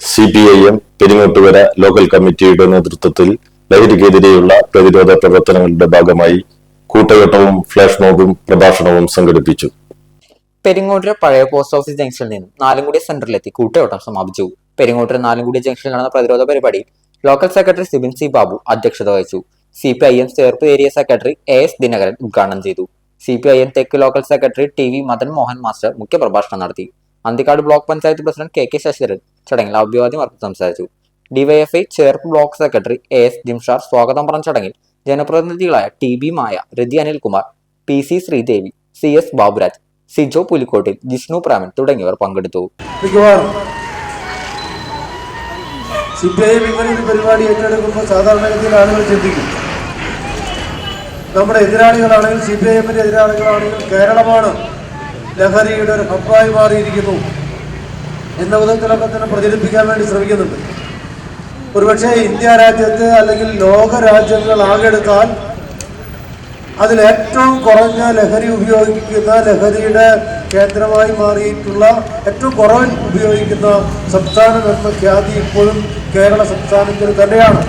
C P I M Peringottukara local കമ്മിറ്റിയുടെ നേതൃത്വത്തിൽ ലഹരിക്കെതിരെയുള്ള പ്രതിരോധ പ്രവർത്തനങ്ങളുടെ ഭാഗമായി കൂട്ടയോട്ടവും ഫ്ലാഷ് മോബും പ്രഭാഷണവും സംഘടിപ്പിച്ചു. പെരിങ്ങോട്ടൂർ പഴയ പോസ്റ്റ് ഓഫീസ് ജംഗ്ഷനിൽ നിന്നും നാലുംകുടി സെന്ററിലെത്തി കൂട്ടയോട്ടം സമാപിച്ചു. പെരിങ്ങോട്ടൂർ നാലുംകുടി ജംഗ്ഷനിൽ നടന്ന പ്രതിരോധ പരിപാടി local secretary Sibin C Babu അധ്യക്ഷത വഹിച്ചു. C P I M Cherpu area secretary A S Dinakaran ഉദ്ഘാടനം ചെയ്തു. സി പി ഐ എം തെക്ക് local secretary T V Madan Mohan master മുഖ്യപ്രഭാഷണം നടത്തി. Anthikkad block panchayat president K K Sasidharan ചടങ്ങിൽ അഭിവാദ്യം അർപ്പിച്ച് സംസാരിച്ചു. DYFI Cherpu block secretary A S Jimshar സ്വാഗതം പറഞ്ഞ ചടങ്ങിൽ ജനപ്രതിനിധികളായ T B Maya Rathi Anilkumar P C Sreedevi C S Baburaj Sijo Pulikkottil Jishnu Praman തുടങ്ങിയവർ പങ്കെടുത്തു. സി ഇങ്ങനെ ഒരു പരിപാടി ഏറ്റെടുക്കുമ്പോൾ സാധാരണഗതിയിൽ ആളുകൾ ചിന്തിക്കും. നമ്മുടെ എതിരാളികളാണെങ്കിൽ സി പി ഐ എമ്മിന്റെ എതിരാളികളാണെങ്കിൽ കേരളമാണ് ലഹരിയുടെ ഒരു ഹബ്ബായി മാറിയിരിക്കുന്നു. എന്ന വിധത്തിലൊക്കെ തന്നെ പ്രചരിപ്പിക്കാൻ വേണ്ടി ശ്രമിക്കുന്നുണ്ട്. ഒരുപക്ഷെ ഇന്ത്യ രാജ്യത്ത് അല്ലെങ്കിൽ ലോക രാജ്യങ്ങൾ ആകെടുത്താൽ അതിൽ ഏറ്റവും കുറഞ്ഞ ലഹരി ഉപയോഗിക്കുന്ന ലഹരിയുടെ കേന്ദ്രമായി മാറിയിട്ടുള്ള ഏറ്റവും കുറവ് ഉപയോഗിക്കുന്ന സംസ്ഥാനം എന്ന ഖ്യാതി ഇപ്പോഴും കേരള സംസ്ഥാനത്തിന് തന്നെയാണ്.